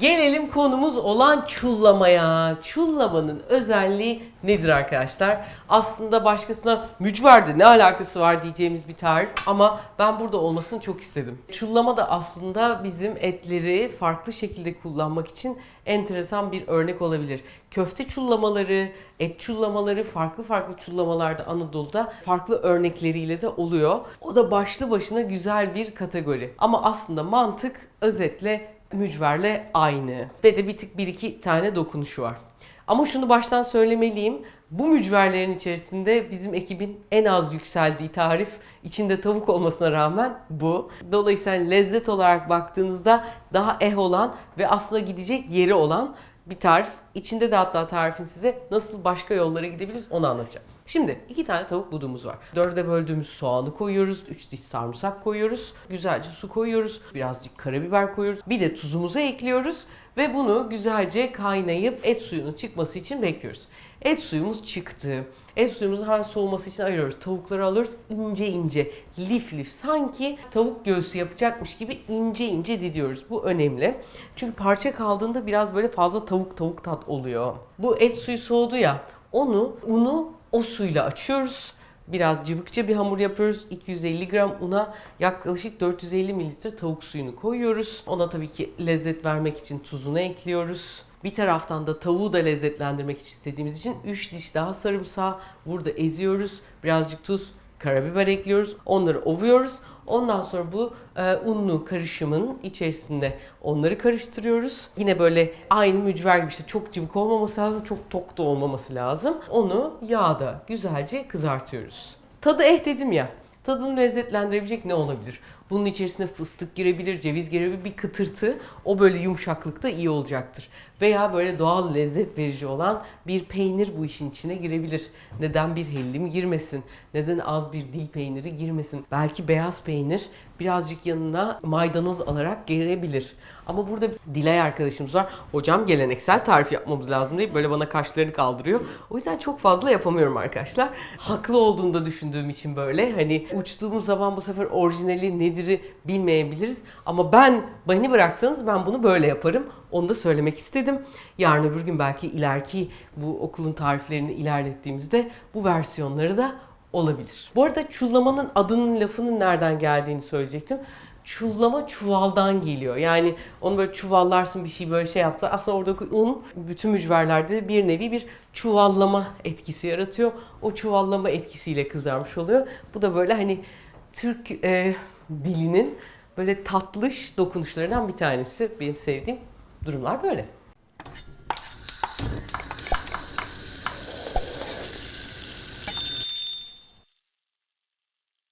Gelelim konumuz olan çullamaya. Çullamanın özelliği nedir arkadaşlar? Aslında başkasına mücverde ne alakası var diyeceğimiz bir tarif ama ben burada olmasını çok istedim. Çullama da aslında bizim etleri farklı şekilde kullanmak için enteresan bir örnek olabilir. Köfte çullamaları, et çullamaları farklı farklı çullamalarda Anadolu'da farklı örnekleriyle de oluyor. O da başlı başına güzel bir kategori. Ama aslında mantık özetle mücverle aynı. Ve de bir tık bir iki tane dokunuşu var. Ama şunu baştan söylemeliyim. Bu mücverlerin içerisinde bizim ekibin en az yükseldiği tarif içinde tavuk olmasına rağmen bu. Dolayısıyla lezzet olarak baktığınızda daha eh olan ve aslında gidecek yeri olan bir tarif. İçinde de hatta tarifin size nasıl başka yollara gidebiliriz onu anlatacağım. Şimdi iki tane tavuk budumuz var. Dörde böldüğümüz soğanı koyuyoruz. Üç diş sarımsak koyuyoruz. Güzelce su koyuyoruz. Birazcık karabiber koyuyoruz. Bir de tuzumuzu ekliyoruz. Ve bunu güzelce kaynayıp et suyunun çıkması için bekliyoruz. Et suyumuz çıktı. Et suyumuzun hemen soğuması için ayırıyoruz. Tavukları alıyoruz ince ince, lif lif. Sanki tavuk göğsü yapacakmış gibi ince ince didiyoruz. Bu önemli. Çünkü parça kaldığında biraz böyle fazla tavuk tavuk tat oluyor. Bu et suyu soğudu ya. Onu, unu o suyla açıyoruz. Biraz cıvıkça bir hamur yapıyoruz. 250 gram una yaklaşık 450 mililitre tavuk suyunu koyuyoruz. Ona tabii ki lezzet vermek için tuzunu ekliyoruz. Bir taraftan da tavuğu da lezzetlendirmek istediğimiz için 3 diş daha sarımsağı burada eziyoruz. Birazcık tuz, karabiber ekliyoruz. Onları ovuyoruz. Ondan sonra bu e, unlu karışımın içerisinde onları karıştırıyoruz. Yine böyle aynı mücver gibi işte çok cıvık olmaması lazım, çok tok da olmaması lazım. Onu yağda güzelce kızartıyoruz. Tadı eh dedim ya. Tadını lezzetlendirebilecek ne olabilir? Bunun içerisine fıstık girebilir, ceviz girebilir, bir kıtırtı. O böyle yumuşaklıkta iyi olacaktır. Veya böyle doğal lezzet verici olan bir peynir bu işin içine girebilir. Neden bir hellim girmesin? Neden az bir dil peyniri girmesin? Belki beyaz peynir birazcık yanına maydanoz alarak girebilir. Ama burada Dilay arkadaşımız var. Hocam geleneksel tarif yapmamız lazım deyip böyle bana kaşlarını kaldırıyor. O yüzden çok fazla yapamıyorum arkadaşlar. Haklı olduğunu da düşündüğüm için böyle hani uçtuğumuz zaman bu sefer orijinali nedir'i bilmeyebiliriz. Ama ben beni bıraksanız ben bunu böyle yaparım. Onu da söylemek istedim. Yarın öbür gün belki ileriki bu okulun tariflerini ilerlettiğimizde bu versiyonları da olabilir. Bu arada çullamanın adının lafının nereden geldiğini söyleyecektim. Çullama çuvaldan geliyor. Yani onu böyle çuvallarsın bir şey böyle şey yaptı. Aslında oradaki un bütün mücverlerde bir nevi bir çuvallama etkisi yaratıyor. O çuvallama etkisiyle kızarmış oluyor. Bu da böyle hani Türk e, dilinin böyle tatlış dokunuşlarından bir tanesi. Benim sevdiğim durumlar böyle.